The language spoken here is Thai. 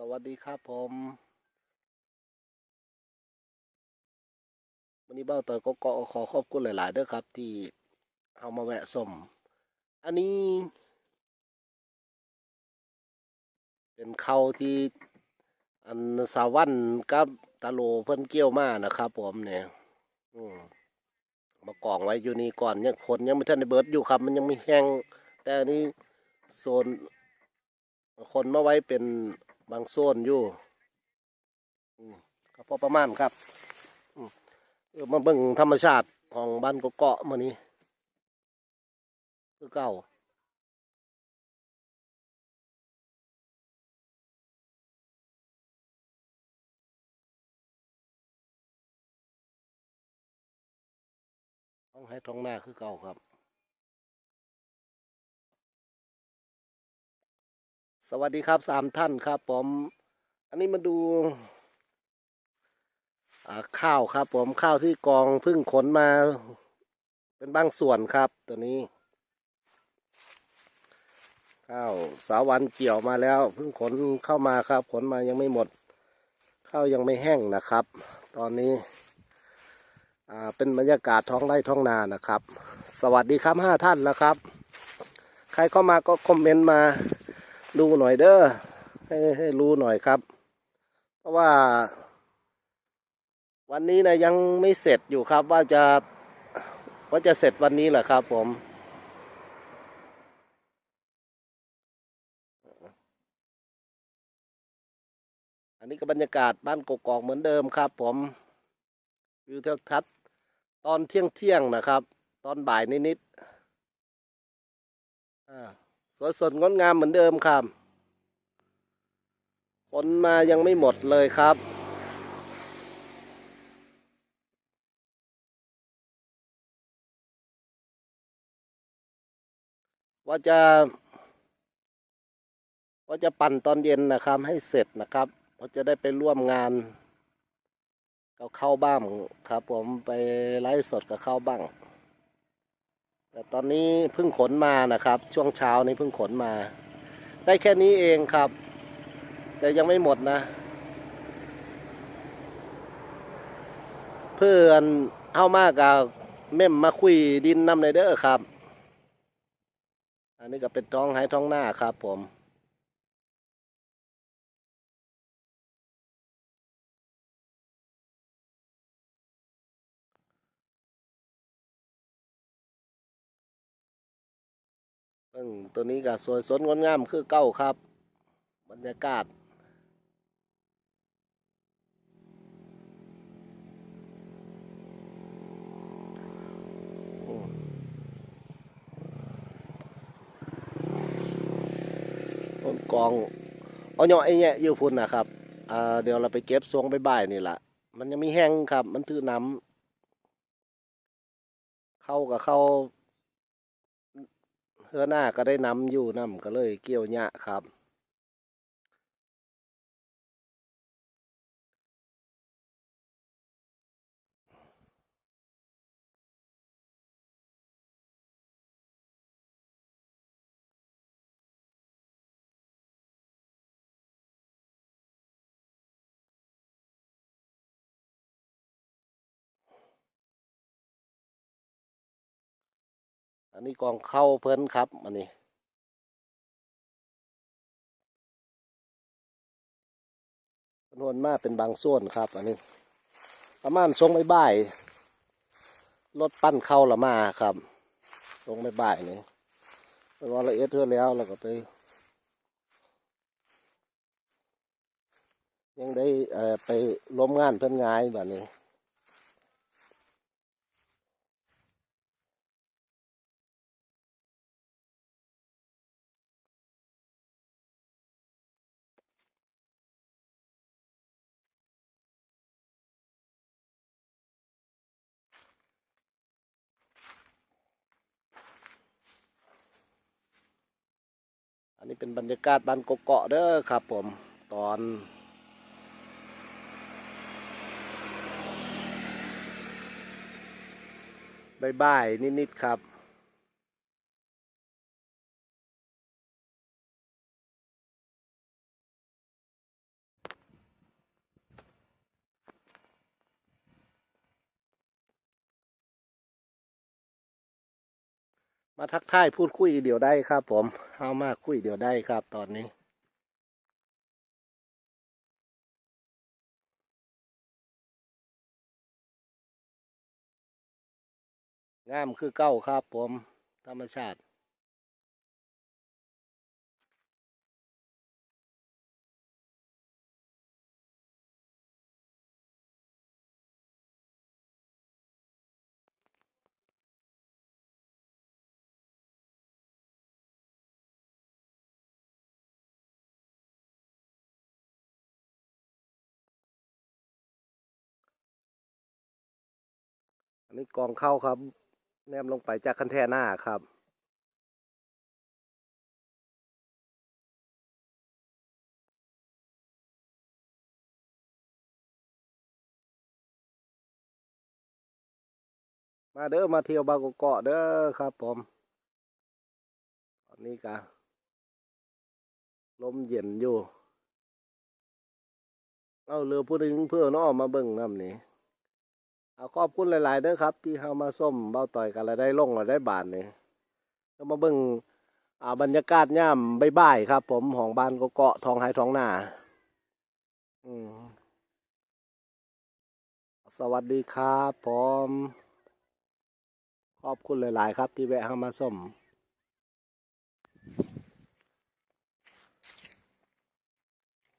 สวัสดีครับผมวันนี้เบ้าเตยก็ก็ขอขอบคุณหลาย ๆเด้อครับ ที่เอามาแวะสมอันนี้ เป็นเข้าที่อันสาวันกับตาโลเพิ่นเกี่ยวมานะครับ ผมเนี่ยมากองไว้อยู่นี่ก่อนยังคนยังไม่ทันได้เบิร์ดอยู่ครับ มันยังไม่แห้ง แต่อันนี้โซนคนมาไว้เป็น บางโซนอยู่อืมก็พอประมาณครับอืมเออมาเบิ่งธรรมชาติของบ้านเกาะมื้อนี้คือเก่าต้องให้ท้องหน้าคือเก่าครับ สวัสดีครับสามท่านครับผม อันนี้มาดูข้าวครับ ผมข้าวที่กองเพึ่งขนมา เป็นบางส่วนครับ ตัวนี้ ข้าวสาวันเกี่ยวมาแล้วเพิ่งขนเข้ามาครับ ขนมายังไม่หมด ข้าวยังไม่แห้งนะครับ ตอนนี้เป็นบรรยากาศท้องไร่ท้องนานะครับ สวัสดีครับห้าท่านนะครับ ใครเข้ามาก็คอมเมนต์มา ดูหน่อยเด้อให้ให้รู้หน่อยครับ เพราะว่า วันนี้นะยังไม่เสร็จอยู่ครับ ว่าจะว่าจะเสร็จวันนี้แหละครับ ผมอันนี้ก็บรรยากาศบ้านกกอกเหมือนเดิมครับ ผมวิวเทวทัศน์ตอนเที่ยงเที่ยงนะครับ ตอนบ่ายนิดๆอ่า สวยสดงดงามเหมือนเดิมครับคนมายังไม่หมดเลยครับ ว่าจะ ว่าจะปั่นตอนเย็นนะครับ ให้เสร็จนะครับว่าจะได้ไปร่วมงานกับเข้าบ้างครับ ผมไปไลฟ์สดกับเข้าบ้าง แต่ตอนนี้เพิ่งขนมานะครับ ช่วงเช้านี้เพิ่งขนมา ได้แค่นี้เองครับ แต่ยังไม่หมดนะ เพื่อนเข้ามากกับเม่มมาคุยดินนำในเด้อครับ อันนี้ก็เป็นท้องไห้ท้องหน้าครับผม พิ่งตัวนี้ก็สวยสดงดงามคือเก้าครับ บรรยากาศ ต้นกองเอาเนาะไอ้เนี่ยอยู่พุ่นนะครับเดี๋ยวเราไปเก็บสวงใบ่ายๆนี่แหละมันยังมีแห้งครับ มันถือน้ำเข้ากับเข้า เฮือหน้าก็ได้น้ำอยู่น้ำก็เลยเกี่ยวหญ้าครับ อันนี้กองเข้าเพิ่นครับอันนี้จำนวนมากเป็นบางส่วนครับ อันนี้ ประมาณทรงไม่บ่ายรถปั้นเข้าละมาครับทรงไม่บ่ายนี่เป็นวันละเอียดเท่าแล้วเราก็ไป ยังได้เอ่อไปล้มงานเพิ่นงายแบบนี้ นนี้เป็นบรรยากาศบ้านกเกาะเด้อครับผมตอนบ่ายๆนิดๆครับ มาทักทายพูดคุยเดี๋ยวได้ครับ ผมเอามาคุยเดี๋ยวได้ครับ ตอนนี้งามคือเก้าครับผม ธรรมชาติ นนี้กองเข้าครับ แนมลงไปจากคันแท่หน้าครับมาเด้อมาเที่ยวบางกอกเด้อครับผมตอนนี้กะลมเย็นอยู่ เอาเรือพูดถึงเพื่อนอ้อมาเบิ่งน้ำนี่ เอาขอบคุณหลาย ๆเด้อครับ ที่เข้ามาส้มเบ้าต่อยกันแล้วได้ลงแล้วได้บานนี่ก็มาเบิ่งอ่าบรรยากาศย่ามบ่ายๆครับ ผมของบ้านกเกาะทองไฮทองหน้าอืมสวัสดีครับผม ขอบคุณหลาย ๆ ครับ ที่แวะเข้ามาส้ม